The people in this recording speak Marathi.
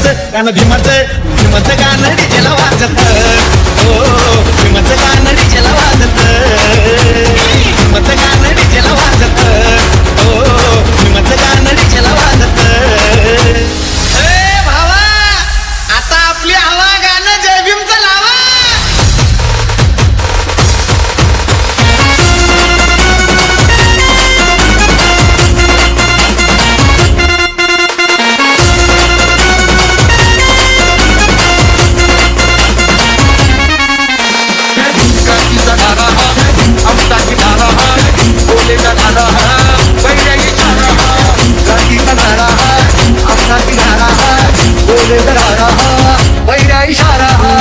भीमाचं गाणं भीमाचं भीमाचं गाणं डीजेला वाजत. हो भीमाचं गाणं डीजेला वाजत. भीमाचं गाणं डीजेला वाजत. हो भीमाचं गाणं डीजेला वाजत. ए भावा आता आपली आवाज जागी झाला हा. बोलेला झाला हा. बैलाही झाला हा. जागीचा झाला हा. अपनाची झाला हा. बोलेला झाला हा. बैलाही झाला हा.